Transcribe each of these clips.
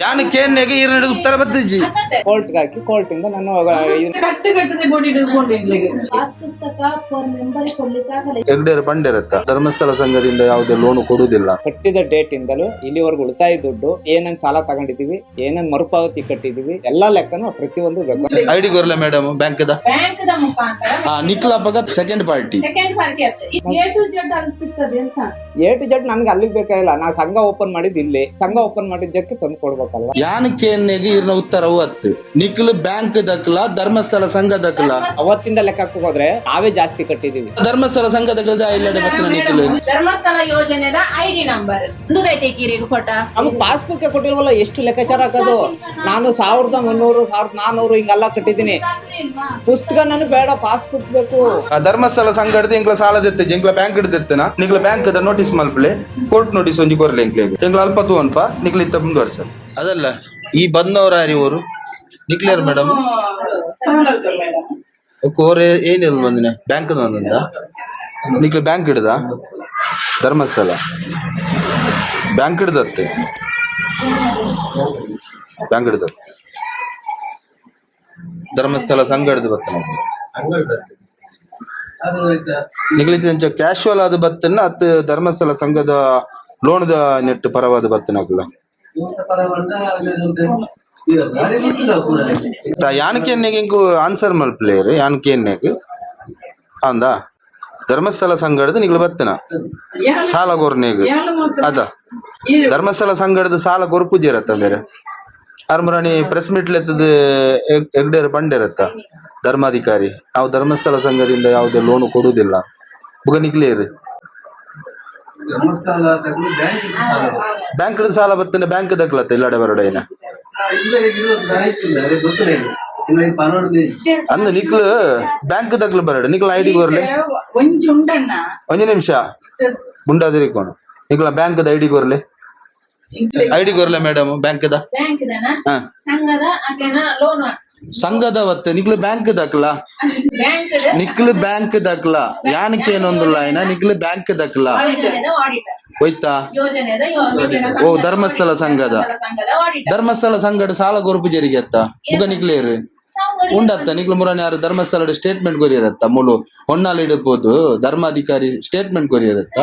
ಯಾನಕ್ಕೆ ಏನ್ನೆಗೆ ನಡೆದು ಉತ್ತರ ಬತ್ತಿಜಿ ಕೋರ್ಟ್ಗೆ ಹಾಕಿ ಇಂದ ನಾನು ಕಟ್ಟು ಕಟ್ಟದೆ ಬೋಡಿ ಹಿಡಿದುಕೊಂಡು ಬಂಡಿರತ್ತ ಧರ್ಮಸ್ಥಳ ಸಂಘದಿಂದ ಯಾವುದೇ ಲೋನ್ ಕೊಡುವುದಿಲ್ಲ. ಕಟ್ಟಿದ ಡೇಟ್ ಇಂದಲೂ ಇಲ್ಲಿವರೆಗೂ ಉಳಿತಾಯ ದುಡ್ಡು ಏನೇನ್ ಸಾಲ ತಗೊಂಡಿದೀವಿ ಏನೇನ್ ಮರುಪಾವತಿ ಕಟ್ಟಿದೀವಿ ಎಲ್ಲಾ ಲೆಕ್ಕನು ಪ್ರತಿಯೊಂದು ಐಡಿ ಗೊರ್ಲ ಮೇಡಮ್ ಬ್ಯಾಂಕ್ ದ? ಮುಖಾಂತರ. ಹಾ ನಿಕ್ಲಾಪಗ ಸೆಕೆಂಡ್ ಪಾರ್ಟಿ ಸೆಕೆಂಡ್ ಪಾರ್ಟಿ ಆಗ್ತದೆ ಎ ಟು ಜೆಡ್ ಅಲ್ಲಿ ಸಿಗ್ತದೆ ಅಂತ. ಎ ಟು ಜೆಡ್ ನನ್ಗೆ ಅಲ್ಲಿಗೆ ಬೇಕಾಗಿಲ್ಲ. ನಾ ಸಂಘ ಓಪನ್ ಮಾಡಿದ್ ಇಲ್ಲಿ. ಸಂಘ ಓಪನ್ ಮಾಡಿದ್ದಕ್ಕೆ ತಂದು ಕೊಡ್ಬೇಕಲ್ವಾ ಯಾನಕ್ಕೆ ಏನ್ನೆಗೆ ಇರ್ನ ಉತ್ತರ ಅವತ್ತು ನಿಖಿಲ್ ಬ್ಯಾಂಕ್ ದಕ್ಲ ಧರ್ಮಸ್ಥಳ ಸಂಘ ದಕ್ಲ ಅವತ್ತಿಂದ ಲೆಕ್ಕಕ್ಕೆ ಹೋದ್ರೆ ನಾವೇ ಜಾಸ್ತಿ ಕಟ್ಟಿದೀವಿ. ಧರ್ಮಸ್ಥಳ ಸಂಘ ದಕ್ಲದ ಇಲ್ಲಡೆ ಬತ್ತಿನ ನಿಖಿಲ್ ಧರ್ಮಸ್ಥಳ ಯೋಜನೆದ ಐಡಿ ನಂಬರ್ ಕೀರಿಗೆ ಫೋಟೋ. ನಮ್ಗೆ ಪಾಸ್ಬುಕ್ ಕೊಟ್ಟಿಲ್ವಲ್ಲ ಎಷ್ಟು ಲೆಕ್ಕಾಚಾರ ಹಾಕೋದು? ನಾನು ಸಾವಿರದ ಮುನ್ನೂರು ಸಾವಿರದ ನಾನೂರು ಹಿಂಗೆಲ್ಲ ಕಟ್ಟಿದ್ದೀನಿ. ಪುಸ್ತಕ ನಾನು ಬೇಡ ಪಾಸ್ಬುಕ್ ಬೇಕು. ಆ ಧರ್ಮಸ್ಥಳ ಸಂಘ ಹಿಡ್ದು ಹಿಂಗ್ಲ ಸಾಲ ದೆತ್ತೆ ಹಿಂಗ್ಲ ಬ್ಯಾಂಕ್ ಹಿಡ್ದೆತ್ತನ ನಿಕ್ಲ ಬ್ಯಾಂಕ್ ಅದ ನೋಟಿಸ್ ಮಲ್ಪಲೆ ಕೋರ್ಟ್ ನೋಟಿಸ್ ಒಂಜಿ ಕೊರ್ಲೆ ಇಂಕ್ಲೆಗ್ ಹಿಂಗ್ಲ ಅಲ್ಪ ತೂ ಅನ್ಪ ನಿಕ್ಲ ಇತ್ತ ಮುಂದುವರ್ಸ. ಅದಲ್ಲ ಈ ಬಂದವರ ಯಾರಿವರು ನಿಕ್ಲಿಯರ್ ಮೇಡಮ್ ಕೋರೆ ಏನಿಲ್ಲ ಬಂದಿನ? ಬ್ಯಾಂಕ್ ಬಂದಿಂದ? ನಿಕ್ಲಿ ಬ್ಯಾಂಕ್ ಹಿಡ್ದ? ಧರ್ಮಸ್ಥಳ. ಬ್ಯಾಂಕ್ ಹಿಡ್ದತ್ತೆ ಬ್ಯಾಂಕ್ ಹಿಡ್ದತ್ತೆ ಧರ್ಮಸ್ಥಳ ಸಂಘ ಹಿಡ್ದು ಬರ್ತಾನೆ. ನಿಗಲಿತ ಕ್ಯಾಶುವಲ್ ಆದ ಬತ್ತನ್ನ ಅತ್ ಧರ್ಮಸ್ಥಳ ಸಂಘದ ಲೋಣದ ನೆಟ್ಟು ಪರವಾದ ಬತ್ತನಕಲ್ಲ ಯಾನಕ್ಕೆ ಆನ್ಸರ್ ಮಲ್ಪ್ಲೇಯರ್ ಯಾನಕ್ಕೆ ಎನ್ನೆಗ್ ಅಂದ. ಧರ್ಮಸ್ಥಳ ಸಂಘಡದ ನಿಗ್ಲು ಬತ್ತನ ಸಾಲ ಕೊರ್ನೇಗ ಅದ. ಧರ್ಮಸ್ಥಳ ಸಂಘಡದ ಸಾಲ ಕೊರ್ ಇರತ್ತ ಬೇರೆ. ಅರ್ಮರಾಣಿ ಪ್ರೆಸ್ ಮೀಟ್ ಲೆತ್ತದ ಎಗ್ಡೇರ್ ಬಂಡಿರತ್ತ ಧರ್ಮಾಧಿಕಾರಿ. ನಾವು ಧರ್ಮಸ್ಥಳ ಸಂಘದಿಂದ ಯಾವುದೇ ಲೋನು ಕೊಡುವುದಿಲ್ಲ. ಬುಗ ನಿಕ್ಲೇರಿ ಧರ್ಮಸ್ಥಳ ಬ್ಯಾಂಕ್ ಸಾಲ ಬ್ಯಾಂಕ್ ಸಾಲ ಬರ್ತನೆ ಬ್ಯಾಂಕ್ ದಕ್ಲತ್ತ ಇಲ್ಲಾಡೆ ಬರಡೇನ ಅದೇ ನಿಕ್ಲು ಬ್ಯಾಂಕ್ ದಕ್ಲು ಬರೋಡ ನಿಕ್ಲ ಐಡಿ ಕೊರ್ಲೆ ಒಂಜಿ ಉಂಡಣ್ಣ. ಒಂಜಿ ನಿಮಿಷ. ಗುಂಡಾದಿರಿಕೋಣ ನಿಕ್ಲ ಬ್ಯಾಂಕ್ ದ ಐಡಿ ಕೊರ್ಲೆ ಐಡಿ ಕೊರ್ಲೆ ಮೇಡಮ್ ಬ್ಯಾಂಕ್ ದ? ಬ್ಯಾಂಕ್ ದನ ಹಾ. ಸಂಘದ ಅದೇನ ಲೋನ್ ಸಂಘದ ಅವತ್ತು ನಿಕ್ಲು ಬ್ಯಾಂಕ್ ದಕ್ಲ. ನಿಕ್ಲು ಬ್ಯಾಂಕ್ ದಕ್ಲ. ಯಾನಕ್ಕೆ ಏನೊಂದಿಲ್ಲ ಏನ ನಿಕ್ಲು ಬ್ಯಾಂಕ್ ದಕ್ಲ. ಹೋಯ್ತಾ? ಓ ಧರ್ಮಸ್ಥಳ ಸಂಘದ. ಧರ್ಮಸ್ಥಳ ಸಂಘದ ಸಾಲ ಗೊರಪು ಜರಿಗೆ ಅತ್ತ? ಮುಗ ನಿಕ್ಲೇರು. ಉಂಡತ್ತ. ನಿಕ್ಲು ಮುರಾಣಿ ಯಾರು ಧರ್ಮಸ್ಥಳ ಸ್ಟೇಟ್ಮೆಂಟ್ ಕೊರಿಯರತ್ತ. ಮುಲು ಹೊನ್ನಾಲ್ ಇಡಬಹುದು ಧರ್ಮಾಧಿಕಾರಿ ಸ್ಟೇಟ್ಮೆಂಟ್ ಕೊರಿಯರತ್ತ.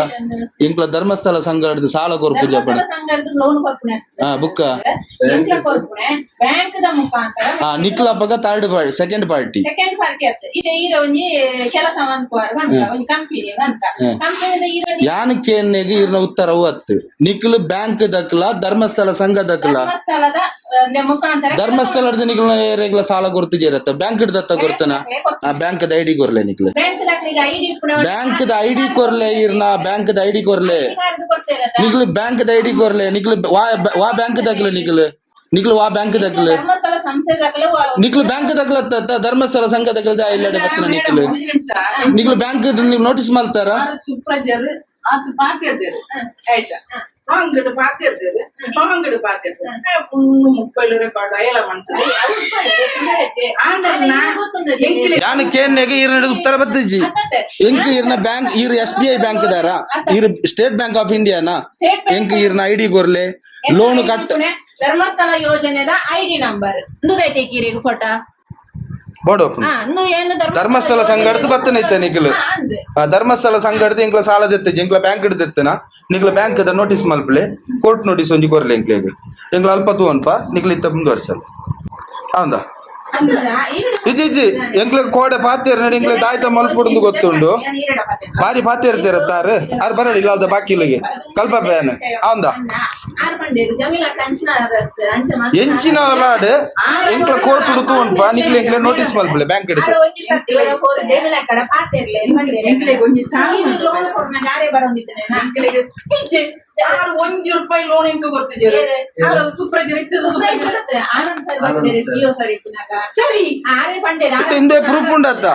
ಇಂಕ್ಲ ಧರ್ಮಸ್ಥಳ ಸಂಘದ ಸಾಲ ಕೊರ್ಪು ಜಪಣ ಹಾ ಬುಕ್ಕ. ಹಾ ನಿಕ್ಲ ಪಗ ಥರ್ಡ್ ಪಾರ್ಟಿ ಸೆಕೆಂಡ್ ಪಾರ್ಟಿ ಯಾನಕ್ಕೆ ಇರ್ನ ಉತ್ತರ ಅವತ್ತು ನಿಕ್ಲು ಬ್ಯಾಂಕ್ ದಕ್ಲ ಧರ್ಮಸ್ಥಳ ಸಂಘ ದಕ್ಲ ಧರ್ಮಸ್ಥಳದ ನಿಕ್ಲ ಸಾಲ ಗೊರ್ತಿಗೆ ಇರತ್ತ? ಬ್ಯಾಂಕ್ ಹಿಡ್ದ ಗೊರ್ತನ ಆ ಬ್ಯಾಂಕ್ ಐಡಿ ಕೊರ್ಲೆ ನಿಕ್ಲೆ ಬ್ಯಾಂಕ್ ದ ಐಡಿ ಕೊರ್ಲೆ ಇರ್ನ? ಬ್ಯಾಂಕ್ ಐಡಿ ಕೊರ್ಲೆ ಬ್ಯಾಂಕ್ ದ ಐಡಿ ಕೊರ್ಲೆ ನಿಕ್ಲು ವಾ ಬ್ಯಾಂಕ್ ದಾಖಲೆ ನಿಕ್ಲು ನಿಕ್ಲು ವಾ ಬ್ಯಾಂಕ್ ದಾಖಲೆ ನಿಕ್ಲು ಬ್ಯಾಂಕ್ ದಕ್ಲತ್ತ ಧರ್ಮಸ್ಥಳ ಸಂಘ ದಕ್ಲದ ಇಲ್ಲಡೆ ಬತ್ತನ ನಿಕ್ಲು ನಿಕ್ಲು ಬ್ಯಾಂಕ್ ನೋಟಿಸ್ ಮಲ್ತಾರ ಸುಪ್ರಜರ್ ಆತು ಪಾತಿರ್ದೇರು ಆಯ್ತಾ ಅಂಗಡಿ ಪಾತಿರ್ದೇರು ಅಂಗಡಿ ಪಾತಿರ್ದೇರು ಫುಲ್ಲು ಮುಪ್ಪೈಲು ರೆಕಾರ್ಡ್ ಎಲ್ಲ ಮನ್ಸಲ್ಲಿ ಆಂಡಲ್ಲ ಎಂಕಿಲೆ ಯಾನಕ್ಕೆ ಎನ್ನೆಗೆ ಇರ್ನ ಉತ್ತರ ಬತ್ತಿಜಿ ಎಂಕ್ ಇರ್ನ ಬ್ಯಾಂಕ್ ಇರ್ ಎಸ್ ಬಿ ಐ ಬ್ಯಾಂಕ್ ದಾರ ಇರ್ ಸ್ಟೇಟ್ ಬ್ಯಾಂಕ್ ಆಫ್ ಇಂಡಿಯಾನ ಎಂಕ್ ಇರ್ನ ಐಡಿ ಕೊರ್ಲೆ ಲೋನ್ ಕಟ್ ಧರ್ಮಸ್ಥಳ ಯೋಜನೆದ ಐಡಿ ನಂಬರ್ ಇಂದುದೈತೆ ಕೀರಿಗೆ ಫೋಟೋ ಏನು ಧರ್ಮಸ್ಥಳ ಸಂಘಡ್ದು ನಿಕ್ಲು ಹಾ, ಅಂದು. ಆ ಧರ್ಮಸ್ಥಳ ಸಂಘಡ್ದು ಇಂಕ್ಲ ಸಾಲ ದೆತ್ತೆ ಇಂಕ್ಲ ಬ್ಯಾಂಕ್ ಹಿಡ್ದೆತ್ತನ ನಿಕ್ಲ ಬ್ಯಾಂಕ್ ದ ನೋಟಿಸ್ ಮಲ್ಪಲೆ ಕೋರ್ಟ್ ನೋಟಿಸ್ ಒಂಜಿ ಕೊರ್ಲೆ ಇಂಕ್ಲೆಗ್ ಇಂಕ್ಲ ಅಲ್ಪ ತೂ ಅನ್ಪ ನಿಕ್ಲ ಇತ್ತ ಮುಂದುವರ್ಸಲ್. ಹೌದ ಇಜಿ ಇಜ್ಜಿ ಇಜ್ಜಿ ಎಂಕ್ಲ ಕೋಡೆ ಪಾತೇರ್ ನಡಿ ಎಂಕ್ಲ ದಾಯ್ತ ಮಲ್ಪುಡುಂದು ಗೊತ್ತುಂಡು? ಬಾರಿ ಈರುಳ್ಳಿ ತೇರ ತಾರು ಆರು? ಬರಡಿ ಇಲ್ಲಾದ ಬಾಕಿ ಇಲ್ಲಿಗೆ. ಕಲ್ಪ ಬೇನೆ ಅವಂದ ಆರು ಪಂಡೇರು ಜಮೀಲ ಕಂಚಿನ ಅಂಚೆ ಎಂಚಿನ ಲಾಡ್ ಎಂಕ್ಲ ಕೋರ್ಟ್ ಉಡುತು ಉಂಟು. ನಿಕ್ಲ ಎಂಕ್ಲ ನೋಟಿಸ್ ಮಲ್ಪಲೆ ಬ್ಯಾಂಕ್ ಹಿಡಿದು. ಜಮೀಲ ಎಂಕಿಲೆಗೆ ಎಂಕಿಲೆಗೆ ಯಾರು ಒಂದ್ ರೂಪಾಯಿ ಲೋನ್ ಎಂಕ ಗೊತ್ತಿದ್ದೀರು ಯಾರು ಸುಪ್ರಜರ್ ಇತ್ತು ಆನಂದ್ ಸರ್ ಬರ್ತಾರೆ ಪಿಒ ಸರ್. ಸರಿ ಆರೆ ಮತ್ತೆ ಹಿಂದೆ ಪ್ರೂಫ್ ಉಂಡತ್ತ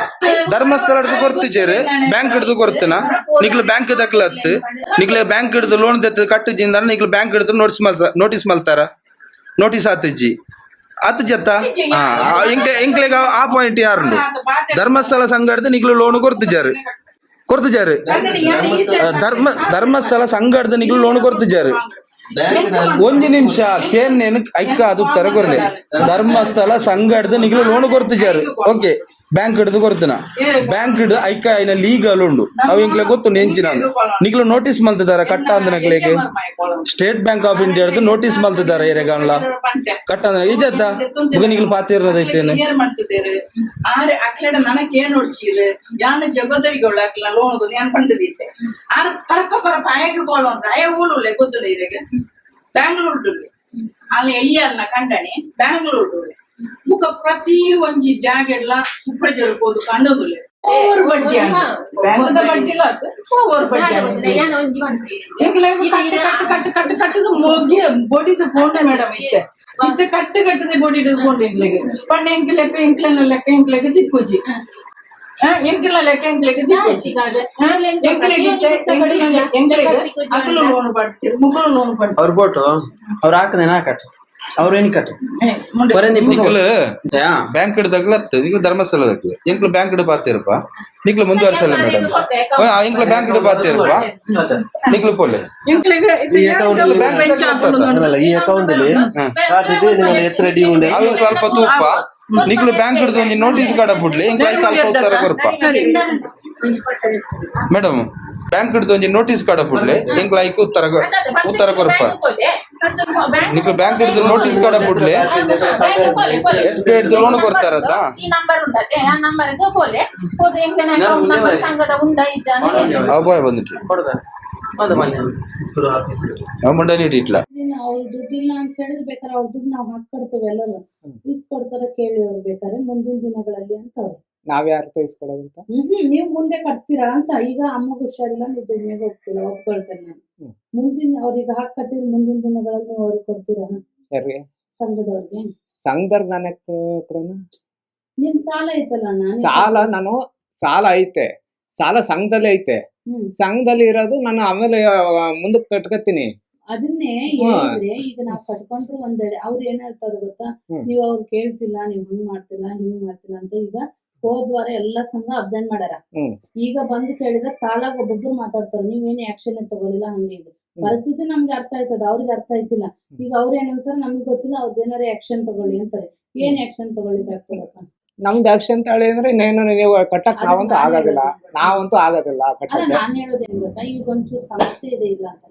ಧರ್ಮಸ್ಥಳ ಹಿಡಿದು ಕೊರ್ತಿಜೇರಿ ಬ್ಯಾಂಕ್ ಹಿಡಿದು ಕೊರ್ತನ ನಿಕ್ಲ ಬ್ಯಾಂಕ್ ದಕ್ಲತ್ತು ನಿಕ್ಲ ಬ್ಯಾಂಕ್ ಹಿಡಿದು ಲೋನ್ ದತ್ತ ಕಟ್ಟಿಜಿಂದ ನಿಕ್ಲ ಬ್ಯಾಂಕ್ ಹಿಡಿದು ನೋಟಿಸ್ ಮಲ್ತ ನೋಟಿಸ್ ಮಲ್ತಾರ ನೋಟಿಸ್ ಆತಿಜ್ಜಿ. ಆತು ಜತ್ತ ಹಾ ಇಂಕ್ಲೆ ಇಂಕ್ಲೆಗ ಆ ಪಾಯಿಂಟ್ ಯಾರು ಧರ್ಮಸ್ಥಳ ಸಂಘ ಹಿಡಿದು ನಿಕ್ಲು ಲೋನ್ ಕೊರ್ತಿಜಾರು ಕೊರ್ತಿಜಾರು ಆ, ಧರ್ಮ ಧರ್ಮಸ್ಥಳ ಸಂಘ ಹಿಡ್ದು ನಿಕ್ಲು ಲೋನ್ ಕೊರ್ತಿಜಾರು ಒಂಜಿ ನಿಮಿಷ ಕೇನ್ ನೇನು ಐಕ್ಕ ಅದು ತರಗೊರ್ಲೆ ಧರ್ಮಸ್ಥಳ ಸಂಘಡ್ದು ನಿಗ್ಲು ಲೋನ್ ಕೊರ್ತಿಜಾರು ಓಕೆ ಬ್ಯಾಂಕ್ ಹಿಡಿದು ಕೊರ್ತಿನ ಬ್ಯಾಂಕ್ ಹಿಡಿದು ಐಕ ಐನ ಲೀಗಲ್ ಉಂಡು. ಅವು ಇಂಕ್ಲೆ ಗೊತ್ತು ನೆಂಚಿನ ನಿಕ್ಲು ನೋಟಿಸ್ ಮಲ್ತಿದಾರ ಕಟ್ಟ ಅಂದ ನಕ್ಲೆಗೆ ಸ್ಟೇಟ್ ಬ್ಯಾಂಕ್ ಆಫ್ ಇಂಡಿಯಾ ಹಿಡಿದು ನೋಟಿಸ್ ಮಲ್ತಿದಾರ ಏರೆಗಾನ್ಲ ಕಟ್ಟ ಅಂದ್ರೆ ಇಜತ್ತ ಮುಗ ನಿಕ್ಲು ಪಾತಿರ್ನದೈತೇನೆ ಆರೆ ಅಕ್ಲೆಡ ನನಗೆ ಏನ್ ನೋಡ್ಚೀರು ಯಾನ ಜಗದರಿಗಳು ಅಕ್ಲ ಲೋನ್ ಗೊತ್ತು ಯಾನ್ ಪಂಡದಿತ್ತೆ ಆರ ಪರಕ ಪರ ಪಾಯಕ್ಕೆ ಕೋಲೋನ್ ಅಯ್ಯ ಊಳುಲೆ ಗೊತ್ತು ಇರೆಗೆ ಬ್ಯಾಂಗ್ಳೂರ್ ಅಲ್ಲಿ ಎಯ್ಯಲ್ನ ಕಂಡಣಿ? ಬ್ಯಾಂಗ್ಳೂರ್ ಮುಖ ಪ್ರತಿ ಒಂಜಿ ಜಾಗೆಡ್ಲ ಸುಪ್ರಜರು ಹೋದು ಕಂಡದುಲೆ ಓವರ್ ಬಡ್ಡಿ ಬ್ಯಾಂಕದ ಬಡ್ಡಿ ಇಲ್ಲ ಓವರ್ ಬಡ್ಡಿ ಆಗುತ್ತೆ. ಯಾನೋ ಒಂಜಿ ಮಾಡ್ತೀರಿ. ಈಗಲೇ ಕಟ್ಟು ಕಟ್ಟು ಕಟ್ಟು ಕಟ್ಟು ಕಟ್ಟದು ಮೊಗ್ಗಿ ಬೊಡಿದು ಕೊಂಡ ಮೇಡಮ್ ಇತ್ತೆ ಇತ್ತೆ ಕಟ್ಟು ಕಟ್ಟದೆ ಬೊಡಿದು ಕೊಂಡು ಎಂಕ್ಲೆಗೆ ಪಂಡ ಎಂಕ್ ಲೆಕ್ಕ ಎಂಕ್ಲೆನ ಲೆಕ್ಕ ಎಂಕ್ಲೆಗೆ ದಿಕ್ಕುಜಿ ಎಂಕ್ಲ ಲೆಕ್ಕ ಎಂಕ್ಲೆಗೆ ದಿಕ್ಕುಜಿ ಎಂಕ್ಲೆಗೆ ಎಂಕ್ಲೆಗೆ ಅಕಲು ಲೋನ್ ಪಡ್ತೀರಿ ಮುಕ್ಕಳು ಲೋನ್ ಪಡ್ತೀರಿ ಅವ್ರ ಫೋಟೋ ಅವ್ರು ಹಾಕದೆ ನಾ ಕಟ್ಟು ಅವ್ರು ಏನಿ ಕಟ್ಟು ಬರೀ ನಿಮ್ಗೆ ಬ್ಯಾಂಕ್ ಹಿಡ್ದಾಗ್ಲತ್ತು ನಿಗ್ಲು ಧರ್ಮಸ್ಥಳದಕ್ಕೆ ಎಂಕ್ಲು ಬ್ಯಾಂಕ್ ಹಿಡ್ ಪಾತಿರಪ್ಪ ನಿಕ್ಲು ಮುಂದುವರ್ಸಲ್ಲ ಮೇಡಮ್ ಎಂಕ್ಲು ಬ್ಯಾಂಕ್ ಹಿಡ್ ಪಾತಿರಪ್ಪ ನಿಕ್ಲು ಇದು ಈ ಅಕೌಂಟ್ ಅಲ್ಲಿ ಎತ್ತರ ಡಿ ಉಂಡೆ ಅವು ಸ್ವಲ್ಪ ಅಲ್ಪ ತೂಪ ನಿಕ್ಲು ಬ್ಯಾಂಕ್ ಹಿಡ್ದು ಒಂಜಿ ನೋಟಿಸ್ ಕಾರ್ಡ್ ಬಿಡ್ಲಿ ಎಂಕ್ಲು ಐತ ಅಲ್ಪ ಉತ್ತರ ಕೊರಪ ಸರಿ. ಮೇಡಮ್ ಬ್ಯಾಂಕ್ ಹಿಡಿದು ಒಂಜಿ ನೋಟಿಸ್ ಕಾಡ ಪುಡ್ಲೆ ಎಂಕ್ಲು ಐಕ್ ಉತ್ತರ ಉತ್ತರ ಕೊರಪ ನಿಕ್ ಬ್ಯಾಂಕ್ ಹಿಡಿದು ನೋಟಿಸ್ ಕಾಡ ಪುಡ್ಲೆ ಎಸ್ ಬಿ ಐ ಲೋನ್ ಬಂದಿಟ್ಟು ನೀಡಿಟ್ಲ ಇನ್ನು ಅವ್ರ ದುಡ್ಡಿಲ್ಲ ಅಂತ ಹೇಳಿದ್ರೆ ಬೇಕಾದ್ರೆ ಅವ್ರ ದುಡ್ಡು ನಾವು ಹಾಕೊಡ್ತೇವೆ ಎಲ್ಲರೂ. ಇಸ್ಕೊಡ್ತಾರೆ ಕೇಳಿ ಅವ್ರು ಬೇಕಾದ್ರೆ ಮುಂದಿನ ದಿನಗಳಲ್ಲಿ ಅಂತ ಅವ್ರು ನಾವ್ ಹ್ಮ್ ನೀವು ಮುಂದೆ ಕಟ್ತೀರಾ ಅಂತ ಈಗ ಅಮ್ಮಗ್ ಹುಷಾರಿಲ್ಲ ನೀವು ದುಡಿಮೆಗೆ ಹೋಗ್ತಿಲ್ಲ ಒಪ್ಕೊಳ್ತೇನೆ ನಾನು. ಮುಂದಿನ ಅವ್ರಿಗೆ ಹಾಕ್ ಕಟ್ಟಿದ್ರೆ ಮುಂದಿನ ದಿನಗಳಲ್ಲಿ ನೀವು ಅವ್ರಿಗೆ ಕೊಡ್ತೀರಾ? ಯಾರಿಗೆ? ಸಂಘದವ್ರಿಗೆ. ಸಂಘದವ್ರ ನಾನು ಕೊಡೋಣ? ನಿಮ್ ಸಾಲ ಐತಲ್ಲ ಅಣ್ಣ ಸಾಲ ನಾನು ಸಾಲ ಐತೆ. ಸಾಲ ಸಂಘದಲ್ಲಿ ಐತೆ. ಸಂಘದಲ್ಲಿ ಇರೋದು ನಾನು ಆಮೇಲೆ ಮುಂದಕ್ಕೆ ಕಟ್ಕತ್ತೀನಿ. ಅದನ್ನೇ. ಹೇಳಿದ್ರೆ ಈಗ ನಾವ್ ಕಟ್ಕೊಂಡ್ರು ಒಂದೇ ಅವ್ರು ಏನ್ ಹೇಳ್ತಾರ ಗೊತ್ತಾ. ನೀವ್ ಅವ್ರು ಕೇಳ್ತಿಲ್ಲ ನೀವ್ ಹಂಗ್ ಮಾಡ್ತಿಲ್ಲ ಹಿಂಗ್ ಮಾಡ್ತಿಲ್ಲ ಅಂತ ಈಗ ಹೋದ್ ಎಲ್ಲ ಸಂಘ ಅಬ್ಸೆಂಟ್ ಮಾಡ್ಯಾರ. ಈಗ ಬಂದು ಕೇಳಿದ್ರೆ ತಾಳಾಗ ಒಬ್ಬೊಬ್ರು ಮಾತಾಡ್ತಾರೆ ನೀವೇನ್ ಆಕ್ಷನ್ ತಗೋಲಿಲ್ಲ ಹಂಗೆ ಇದು. ಪರಿಸ್ಥಿತಿ ನಮ್ಗೆ ಅರ್ಥ ಆಯ್ತದ ಅವ್ರಿಗೆ ಅರ್ಥ ಆಯ್ತಿಲ್ಲ. ಈಗ ಅವ್ರ ಏನ್ ಹೇಳ್ತಾರೆ ನಮ್ಗೆ ಗೊತ್ತಿಲ್ಲ ಅವ್ರದ್ದು ಏನಾರ ಆಕ್ಷನ್ ತಗೊಳ್ಳಿ ಅಂತಾರೆ. ಏನ್ ಆಕ್ಷನ್ ತಗೊಳ್ಳಿ ಆಗ್ತದಪ್ಪ? ನಮ್ದು ಆಕ್ಷನ್ ತಾಳಿ ಅಂದ್ರೆ ಇನ್ನೇನು ನೀವು ಕಟ್ಟಕ್ ನಾವಂತೂ ಆಗೋದಿಲ್ಲ. ನಾವಂತೂ ಆಗೋದಿಲ್ಲ ಕಟ್ಟಕ್ಕೆ. ನಾನ್ ಹೇಳೋದೇನ್ ಗೊತ್ತಾ? ಈಗ ಒಂಚೂರು ಸಮಸ್ಯೆ ಇದೆ ಇಲ್ಲ ಅಂತ.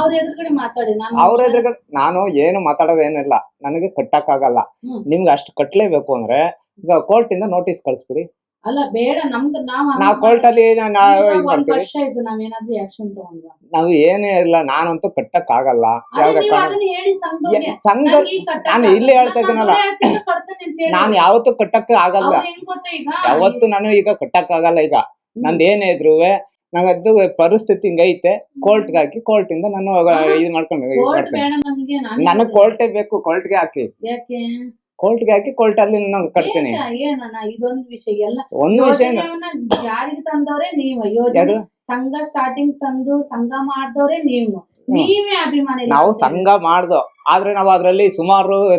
ಅವ್ರ ಎದುರುಗಡೆ ಮಾತಾಡಿ ನಾನು ಅವ್ರ ಎದುರುಗಡೆ ನಾನು ಏನು ಮಾತಾಡೋದೇನಿಲ್ಲ. ನನಗೆ ಕಟ್ಟಕ್ ಆಗಲ್ಲ ಹ್ಮ್. ನಿಮ್ಗೆ ಅಷ್ಟು ಕಟ್ಲೇಬೇಕು ಅಂದ್ರೆ ಈಗ ಕೋರ್ಟ್ ಇಂದ ನೋಟಿಸ್ ಕಳಿಸ್ಬಿಡಿ. ಅಲ್ಲ ಬೇಡ ನಮ್ಗೆ ನಾವ್ ನಾವು ಕೋರ್ಟ್ ಅಲ್ಲಿ ನಾವು ಈಗ ಇದು ಒಂದ್ ಮಾಡ್ತೀವಿ. ವರ್ಷ ಆಯ್ತು ನಾವೇನಾದ್ರೂ ಆಕ್ಷನ್ ತಗೊಂಡ್ವಾ ನಾವು ಏನೇ ಇಲ್ಲ ನಾನಂತೂ ಕಟ್ಟಕ್ ಆಗಲ್ಲ ಅದೇ ಯಾವ್ದ ನೀವು ಅದನ್ನ ಹೇಳಿ ಸಂಘದವ್ರಿಗೆ. ಸಂಘ ನಂಗೆ ಈಗ ಕಟ್ಟಕ್ಕೆ ನಾನು ಇಲ್ಲೇ ಹೇಳ್ತಾ ನಾನು ಇದ್ದೀನಲ್ಲ. ಹೇಳ್ತೀನಿ ಕಟ್ತೇನೆ ಅಂತ ಹೇಳಿ. ನಾನು ಯಾವತ್ತು ಕಟ್ಟಕ್ಕೆ ಆಗಲ್ಲ. ಅವ್ರು ಹೆಂಗ್ ಗೊತ್ತಾ ಈಗ? ಯಾವತ್ತು ನಾನು ಈಗ ಕಟ್ಟಕ್ ಆಗಲ್ಲ ಈಗ ನಂದು ಏನೇ ಇದ್ರು ನಂಗದ್ದು ಪರಿಸ್ಥಿತಿ ಹಿಂಗೈತೆ ಕೋರ್ಟ್ಗೆ ಹಾಕಿ ಕೋರ್ಟ್ ಇಂದ ನಾನು ಇದು ಮಾಡ್ಕೊಂಡು ಇದು ಕೋರ್ಟ್ ಮಾಡ್ತೀನಿ. ಬೇಡ ನಮ್ಗೆ ನಾನು ನನಗ್ ಕೋರ್ಟೇ ಬೇಕು ಕೋರ್ಟ್ಗೆ ಹಾಕಿ. ಯಾಕೆ? ಕೋರ್ಟ್ಗೆ ಹಾಕಿ ಕೋರ್ಟ್ ಅಲ್ಲಿ ನಾನು ಕಟ್ತೇನೆ. ಏನ- ಏನಣ್ಣ ಇದೊಂದು ವಿಷಯ ಎಲ್ಲ. ಒಂದು ವಿಷಯ ಯೋಜನೆಯನ್ನ ಜಾರಿಗೆ ತಂದವರೇ ನೀವು. ಯೋಜನೆ ಯಾರು? ಸಂಘ ಸ್ಟಾರ್ಟಿಂಗ್ ತಂದು ಸಂಘ ಮಾಡಿದವರೇ ನೀವು. ನೀವೇ ಅಭಿಮಾನಿ ನಾವು ಸಂಘ ಮಾಡ್ದೋ ಆದ್ರೆ ನಾವು ಅದ್ರಲ್ಲಿ ಸುಮಾರು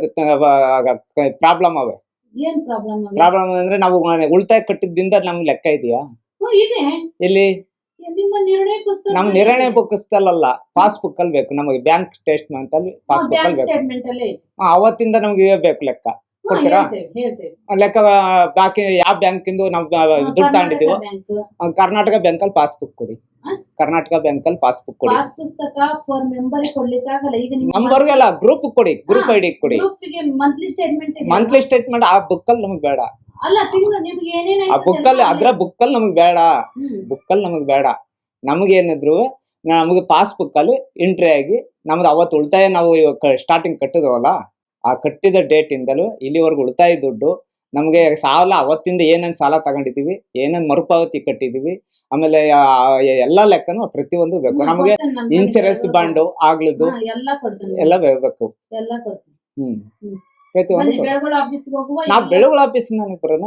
ಪ್ರಾಬ್ಲಮ್ ಅವೆ. ಏನ್ ಪ್ರಾಬ್ಲಮ್ ಪ್ರಾಬ್ಲಮ್ ಅಂದ್ರೆ ನಾವು ಉಳಿತಾಯ ಕಟ್ಟಿದ್ದಿಂದ ನಮ್ಗೆ ಲೆಕ್ಕ ಇದೆಯಾ? ಇದೆ. ಇಲ್ಲಿ ನಿರ್ಣಯ ನಮ್ ನಿರ್ಣಯ ಬುಕ್ಸ್ತಲ್ಲ ಪಾಸ್ಬುಕ್ ಅಲ್ಲಿ ಬೇಕು. ನಮಗೆ ಬ್ಯಾಂಕ್ ಸ್ಟೇಟ್ಮೆಂಟ್ ಅಲ್ಲಿ ಪಾಸ್ಬುಕ್ ಅಲ್ಲಿ ಬ್ಯಾಂಕ್ ಬೇಕು. ಅಲ್ಲಿ ಅವತ್ತಿಂದ ನಮ್ಗೆ ಇವೇ ಬೇಕು ಲೆಕ್ಕ. ಕೊಡ್ತೀರಾ? ಲೆಕ್ಕ ಬಾಕಿ ಯಾವ ಬ್ಯಾಂಕಿಂದ ನಾವು ದುಡ್ಡು ತಗೊಂಡಿದ್ದೀವೋ ಕರ್ನಾಟಕ ಬ್ಯಾಂಕ್ ಅಲ್ಲಿ ಪಾಸ್ಬುಕ್ ಕೊಡಿ. ಕರ್ನಾಟಕ ಬ್ಯಾಂಕ್ ಅಲ್ಲಿ ಪಾಸ್ಬುಕ್ ಕೊಡಿ. ಪಾಸ್ ಪುಸ್ತಕ ಕೊಡಿ ಮೆಂಬರ್ ಕೊಡ್ಲಿಕ್ಕೆ ಆಗಲ್ಲ ಈಗ ನಂಬರ್ಗೆ ಅಲ್ಲ ಗ್ರೂಪ್ ಕೊಡಿ. ಗ್ರೂಪ್ ಐಡಿ ಕೊಡಿ. ಗ್ರೂಪ್ಗೆ ಮಂತ್ಲಿ ಸ್ಟೇಟ್ಮೆಂಟ್ ಮಂತ್ಲಿ ಸ್ಟೇಟ್ಮೆಂಟ್ ಆ ಬುಕ್ ಅಲ್ಲಿ ನಮಗೆ ಬೇಡ. ಅಲ್ಲ ತಿಂಗಳು ನಿಮ್ಗೆ ಏನೇನ್ ಆ ಬುಕ್ಕಲ್ಲಿ ಅದ್ರ ಬುಕ್ ಅಲ್ಲಿ ನಮಗೆ ಬೇಡ. ಬುಕ್ ಅಲ್ಲಿ ನಮಗೆ ಬೇಡ. ನಮಗೇನಿದ್ರು ನಮಗೆ ಪಾಸ್ ಬುಕ್ಕಲ್ಲಿ ಎಂಟ್ರಿ ಆಗಿ ನಮ್ದು ಅವತ್ತು ಉಳಿತಾಯ ನಾವು ಸ್ಟಾರ್ಟಿಂಗ್ ಕಟ್ಟಿದ್ವಲ್ಲ ಆ ಕಟ್ಟಿದ ಡೇಟ್ ಇಂದಲೂ ಇಲ್ಲಿವರೆಗೂ ಉಳಿತಾಯ ದುಡ್ಡು. ನಮಗೆ ಸಾಲ ಅವತ್ತಿಂದ ಏನೇನು ಸಾಲ ತಗೊಂಡಿದ್ದೀವಿ ಏನೇನು ಮರುಪಾವತಿ ಕಟ್ಟಿದ್ದೀವಿ ಆಮೇಲೆ ಎಲ್ಲಾ ಲೆಕ್ಕನು ಪ್ರತಿಯೊಂದು ಬೇಕು. ನಮಗೆ ಇನ್ಸೂರೆನ್ಸ್ ಬಾಂಡು ಆಗ್ಲದ್ದು ಎಲ್ಲ ಬೇಕು. ಹ್ಮ್. ಬನ್ನಿ ಬೆಳಗೊಳ ನಾವು ಆಫೀಸ್ ನನಗೆ ಬರೋಣ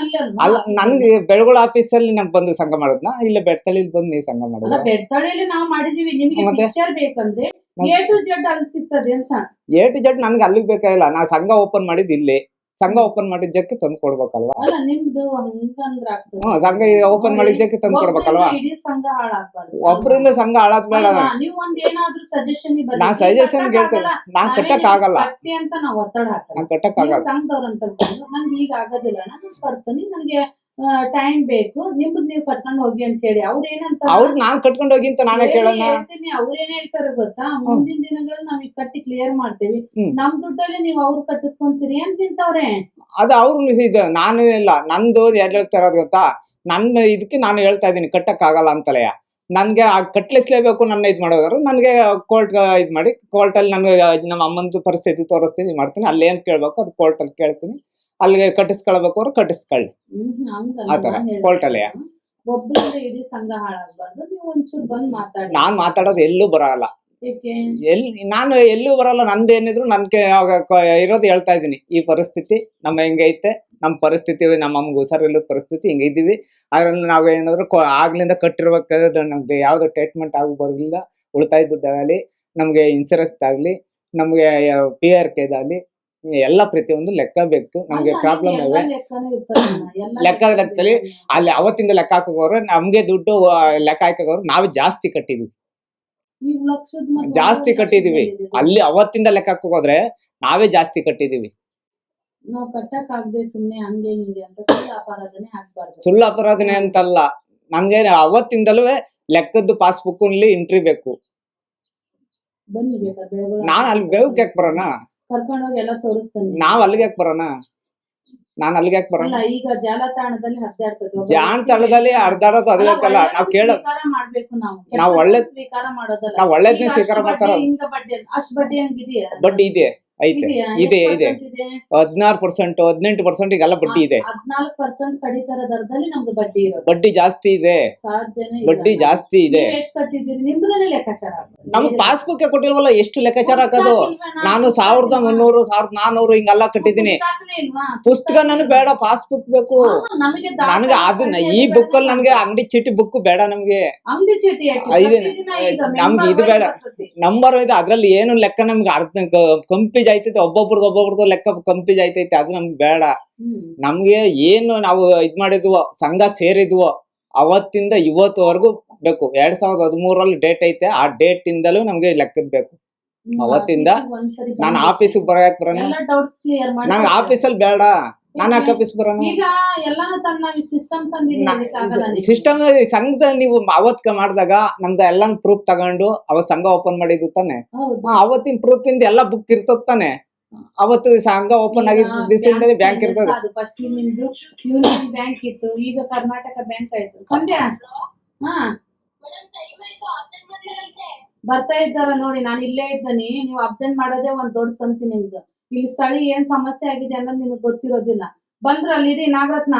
ಅಲ್ಲಿ ಅಲ್ಲ ನನ್ಗೆ ಬೆಳಗುಳ ಆಫೀಸಲ್ಲಿ ನಂಗೆ ಬಂದು ಸಂಘ ಮಾಡೋದ್ನ? ಇಲ್ಲ ಬೆಡ್ತಳ್ಳಿಲಿ ಬಂದು ನೀವು ಸಂಘ ಅಲ್ಲ ಮಾಡೋದು ಬೆಡ್ತಳಿಯಲ್ಲಿ ನಾವು ಮಾಡಿದೀವಿ. ನಿಮಗೆ? ಪಿಕ್ಚರ್ ಬೇಕಂದ್ರೆ ಎ ಟು ಜೆಡ್ ಅಲ್ಲಿ ಸಿಗ್ತದೆ ಅಂತ. ಎ ಟು ಜೆಡ್ ನನ್ಗೆ ಅಲ್ಲಿಗೆ ಬೇಕಾಗಿಲ್ಲ ನಾ ಸಂಘ ಓಪನ್ ಮಾಡಿದ್ ಇಲ್ಲಿ. ಸಂಘ ಓಪನ್ ಮಾಡಿದ್ದಕ್ಕೆ ತಂದು ಕೊಡ್ಬೇಕಲ್ವಾ? ಅಲ್ಲ ನಿಮ್ದು ಹಂಗಂದ್ರ ಆಗ್ತದೆ. ಹ್ಮ್ ಸಂಘ ಓಪನ್ ಮಾಡಿದ್ದಕ್ಕೆ ತಂದು ಕೊಡ್ಬೇಕಲ್ವಾ? ಒಬ್ರಿಂದ ಇಡೀ ಸಂಘ ಹಾಳಾಗ್ಬಾರ್ದು. ಒಬ್ರಿಂದ ಸಂಘ ಹಾಳಾದ್ ಬೇಡ ಅಲ್ವಾ? ನೀವ್ ಒಂದ್ ಏನಾದ್ರೂ ಸಜೆಷನ್ ನಾನ್ ಸಜೆಷನ್ ಕೇಳ್ತೇನೆ. ನಾ ಕಟ್ಟಕ್ ಆಗಲ್ಲ ಅಂತ ನಾವ್ ಒತ್ತಡ ಹಾಕಲ್ಲ. ನಾನ್ ಕಟ್ಟಕ್ ನೀವು ಆಗಲ್ಲ ಸಂಘದವ್ರು ಅಂತ ನನ್ಗೆ ಈಗ ಆಗೋದಿಲ್ಲ ನಾನು ಕಟ್ತೀನಿ ನನ್ಗೆ ಟೈಮ್ ಬೇಕು. ನಿಮ್ದು ನೀವು ಕಟ್ಕೊಂಡು ಹೋಗಿ ಅಂತ ಹೇಳಿ ಅವ್ರ ಏನಂತ ಅವ್ರ ನಾನ್ ಕಟ್ಕೊಂಡು ಹೋಗಿ ಅಂತ ನಾನೇ ಕೇಳೋಣ. ಹೇಳ್ತೀನಿ. ಅವ್ರ ಏನ್ ಹೇಳ್ತಾರೆ ಗೊತ್ತಾ? ಮುಂದಿನ ದಿನಗಳಲ್ಲಿ ನಾವ್ ಈಗ ಕಟ್ಟಿ ಕ್ಲಿಯರ್ ಮಾಡ್ತೇವಿ. ನಮ್ ದುಡ್ಡಲ್ಲಿ ನೀವು ಅವ್ರು ಕಟ್ಟಿಸ್ಕೊಂತೀರಿ ಅಂತ ನಿಂತವ್ರೆ. ಅದು ಅವ್ರು ಇದು ನಾನು ಇಲ್ಲ. ನಂದು ಎಲ್ಲಿ ಹೇಳ್ತಾ ಇರೋದು ಗೊತ್ತಾ? ನನ್ನ ಇದಕ್ಕೆ ನಾನು ಹೇಳ್ತಾ ಇದ್ದೀನಿ. ಕಟ್ಟಕ್ ಆಗಲ್ಲ ಅಂತಲೇ. ನನ್ಗೆ ಆ ಕಟ್ಲಿಸ್ಲೇಬೇಕು ನನ್ನ ಇದ್ ಮಾಡೋದ್ರು ನನಗೆ ಕೋರ್ಟ್ ಇದ್ ಮಾಡಿ. ಕೋರ್ಟಲ್ಲಿ ನನಗೆ ನಮ್ಮ ಅಮ್ಮಂದು ಪರಿಸ್ಥಿತಿ ತೋರಿಸ್ತೀನಿ ಮಾಡ್ತೀನಿ. ಅಲ್ಲಿ ಏನ್ ಕೇಳ್ಬೇಕು ಅದು ಕೋರ್ಟ್ ಅಲ್ಲಿ ಕೇಳ್ತೀನಿ. ಅಲ್ಲಿಗೆ ಕಟ್ಟಿಸ್ಕೊಳ್ಬೇಕು ಅವ್ರು ಕಟ್ಟಿಸ್ಕೊಳ್ಳಿ. ಆ ಥರ, ಇಡೀ ಸಂಘ ಹಾಳಾಗ್ಬಾರ್ದು. ನೀವು ಒಂಚೂರು ಬಂದ್ ಮಾತಾಡಿ. ನಾನ್ ಮಾತಾಡೋದು ಎಲ್ಲೂ ಬರಲ್ಲ. ಎಲ್ಲಿ ನಾನು ಎಲ್ಲೂ ಬರಲ್ಲ. ನಂದು ಏನಿದ್ರು ನನ್ಗೆ ಇರೋದು ಹೇಳ್ತಾ ಇದ್ದೀನಿ. ಈ ಪರಿಸ್ಥಿತಿ ನಮ್ಮ ಹೆಂಗೈತೆ ನಮ್ಮ ಪರಿಸ್ಥಿತಿ ನಮ್ಮ ಅಮ್ಮಗೆ ಹುಷಾರಿಲ್ಲ ಪರಿಸ್ಥಿತಿ ಹಿಂಗಿದ್ದೀವಿ ಅದರಲ್ಲಿ ನಾವು ಏನಾದ್ರು ಆಗ್ಲಿಂದ ಕಟ್ಟಿರ್ಬೇಕಾದ್ರೆ ನಮ್ಗೆ ಯಾವ್ದು ಟ್ರೀಟ್ಮೆಂಟ್ ಆಗಿ ಬರಲಿಲ್ಲ. ಉಳಿತಾಯ ದುಡ್ಡಾಗಲಿ ನಮಗೆ ಇನ್ಸೂರೆನ್ಸ್ ಆಗಲಿ ನಮಗೆ ಪಿ ಆರ್ ಕೆದಾಗಲಿ ಎಲ್ಲ ಪ್ರತಿಯೊಂದು ಲೆಕ್ಕ ಬೇಕು. ನಮ್ಗೆ ಪ್ರಾಬ್ಲಮ್ ಲೆಕ್ಕದಲ್ಲಿ ಅಲ್ಲಿ ಅವತ್ತಿಂದ ಲೆಕ್ಕ ಹಾಕೋರು ನಮ್ಗೆ ದುಡ್ಡು ಲೆಕ್ಕ ಹಾಕೋರು ನಾವು ಜಾಸ್ತಿ ಕಟ್ಟಿದ್ವಿ. ಜಾಸ್ತಿ ಕಟ್ಟಿದೀವಿ. ಅಲ್ಲಿ ಅವತ್ತಿಂದ ಲೆಕ್ಕ ಹಾಕೋದ್ರೆ ನಾವೇ ಜಾಸ್ತಿ ಕಟ್ಟಿದೀವಿ. ನಾವ್ ಕಟ್ಟಕ್ ಆಗದೆ ಸುಮ್ನೆ ಹಂಗೆ ಹಿಂಗೆ ಅಂತ ಸುಳ್ಳು ಅಪರಾಧನೆ ಆಗ್ಬಾರ್ದು. ಸುಳ್ಳು ಅಪರಾಧನೆ ಅಂತಲ್ಲ. ನಮ್ಗೆ ಅವತ್ತಿಂದಲೂ ಲೆಕ್ಕದ್ದು ಪಾಸ್ಬುಕ್ ಅಲ್ಲಿ ಎಂಟ್ರಿ ಬೇಕು. ನಾನ್ ಅಲ್ಲಿ ಬೇವು ಕೇಕ್ ಬರೋಣ? ಕರ್ಕೊಂಡೋಗಿ ಎಲ್ಲ ತೋರಿಸ್ತಾನೆ. ನಾವ್ ಅಲ್ಲಿಗೆ ಯಾಕೆ ಬರೋಣ? ನಾನ್ ಅಲ್ಲಿಗೆ ಯಾಕೆ ಬರೋಣ? ಅಲ್ಲ ಈಗ ಜಾಲತಾಣದಲ್ಲಿ ಹದ್ದಾಡ್ತದೆ ಒಬ್ಬ ಜಾಣ ತಳದಲ್ಲಿ ಅರ್ಧಾಡೋದು ಅಲ್ಲ, ಅದಕ್ಕಲ್ಲ ನಾವ್ ಕೇಳೋದು ಮಾಡ್ಬೇಕು ನಾವು. ನಾವ್ ಒಳ್ಳೆ- ಸ್ವೀಕಾರ ಮಾಡೋದಲ್ಲ. ನಾವ್ ಒಳ್ಳೇದ್ನೇ ಸ್ವೀಕಾರ ಮಾಡ್ತಾರಲ್ಲ. ಹಿಂಗ ಬಡ್ಡಿ ಅಷ್ಟ್ ಬಡ್ಡಿ ಹಂಗಿದೆಯಾ? ಬಡ್ಡಿ ಇದೆ. ಐತೆ. ಇದೆ ಇದೆ. ಹದಿನಾರು ಪರ್ಸೆಂಟ್ ಹದಿನೆಂಟು ಪರ್ಸೆಂಟ್ ಈಗೆಲ್ಲ ಬಡ್ಡಿ ಇದೆ. ಹದ್ನಾಲ್ಕು ಪರ್ಸೆಂಟ್ ಕಡಿತರ ದರದಲ್ಲಿ ನಮ್ದು ಬಡ್ಡಿ ಇರೋದು. ಬಡ್ಡಿ ಜಾಸ್ತಿ ಇದೆ. ಬಡ್ಡಿ ಜಾಸ್ತಿ ಇದೆ. ನಮ್ ಲೆಕ್ಕಾಚಾರ ನಮ್ಗ್ ಪಾಸ್ಬುಕ್ ಕೊಟ್ಟಿಲ್ವಲ್ಲ ಎಷ್ಟು ಲೆಕ್ಕಾಚಾರ ಹಾಕೋದು ನಾನು? ಸಾವಿರದ ಮುನ್ನೂರು ಸಾವಿರದ ನಾನೂರು ಹಿಂಗೆಲ್ಲ ಕಟ್ಟಿದೀನಿ ಪುಸ್ತಕ ನನಗೆ ಬೇಡ ಪಾಸ್ಬುಕ್ ಬೇಕು. ನನಗೆ ಅದನ್ನ ಈ ಬುಕ್ ಅಲ್ಲಿ ನಮ್ಗೆ ಅಂಗಡಿ ಚೀಟಿ ಬುಕ್ ಬೇಡ ನಮ್ಗೆ. ನಮ್ಗೆ ಇದು ಬೇಡ. ನಂಬರ್ ಇದೆ ಅದ್ರಲ್ಲಿ ಏನು ಲೆಕ್ಕ ನಮ್ಗೆ ಅರ್ಧ ಕಂಪೀಜ್ ಆಯ್ತೈತೆ ಒಬ್ಬೊಬ್ರದ್ದು ಒಬ್ಬೊಬ್ರದ್ದು ಲೆಕ್ಕ ಕಂಪೀಜ್ ಆಯ್ತೈತೆ ಅದು ನಮ್ಗೆ ಬೇಡ. ನಮ್ಗೆ ಏನು ನಾವು ಇದ್ ಮಾಡಿದ್ವೋ ಸಂಘ ಸೇರಿದ್ವೋ ಅವತ್ತಿಂದ ಇವತ್ತುವರೆಗೂ ಬೇಕು. ಎರಡ್ ಸಾವಿರದ ಹದಿಮೂರಲ್ಲಿ ಡೇಟ್ ಐತೆ ಆ ಡೇಟ್ ಇಂದಲೂ ನಮ್ಗೆ ಲೆಕ್ಕದ್ ಬೇಕು. ಅವತ್ತಿಂದ ನಾನು. ಆಫೀಸಿಗೆ ಬರೋಕ್ ಬರೋಣ. ನಂಗೆ ಆಫೀಸಲ್ಲಿ ಬೇಡ. ನಾನು ಬರೋಣ ಈಗ ಎಲ್ಲಾನು ತನ್ನ ಸಿಸ್ಟಮ್ ತಂದಿದ್ದೀನಿ. ಸಿಸ್ಟಮ್ ಸಂಘದ ನೀವು ಅವತ್ ಮಾಡಿದಾಗ ನಮ್ದು ಎಲ್ಲ ಪ್ರೂಫ್ ತಗೊಂಡು ಅವತ್ ಸಂಘ ಓಪನ್ ಮಾಡಿದ್ದು ತಾನೆ. ಅವತ್ತಿನ ಪ್ರೂಫ್ ಇಂದ ಎಲ್ಲ ಬುಕ್ ಇರ್ತದ ತಾನೆ. ಅವತ್ತು ಸಂಘ ಓಪನ್ ಆಗಿದ್ದ ದಿವಸದಿಂದಲೇ ಬ್ಯಾಂಕ್ ಇರ್ತದೆ. ಫಸ್ಟ್ ನಿಮ್ದು ಯೂನಿಯನ್ ಬ್ಯಾಂಕ್ ಇತ್ತು ಈಗ ಕರ್ನಾಟಕ ಬ್ಯಾಂಕ್ ಆಯ್ತು. ಸಂಧ್ಯಾ? ಹಾ. ಬರ್ತಾ ಇದ್ದಾರ ನೋಡಿ ನಾನು ಇಲ್ಲೇ ಇದ್ದೀನಿ ನೀವು ಅಬ್ಸೆಂಟ್ ಮಾಡೋದೇ ಒಂದ್ ದೊಡ್ಡ ಸಂತಿ ನಿಮ್ದು. ಇಲ್ಲಿ ಸ್ಥಳೀಯ ಏನ್ ಸಮಸ್ಯೆ ಆಗಿದೆ ಅನ್ನೋದು ನಿಮಗ್ ಗೊತ್ತಿರೋದಿಲ್ಲ. ಬಂದ್ರ ಅಲ್ಲಿರಿ ನಾಗರತ್ನ.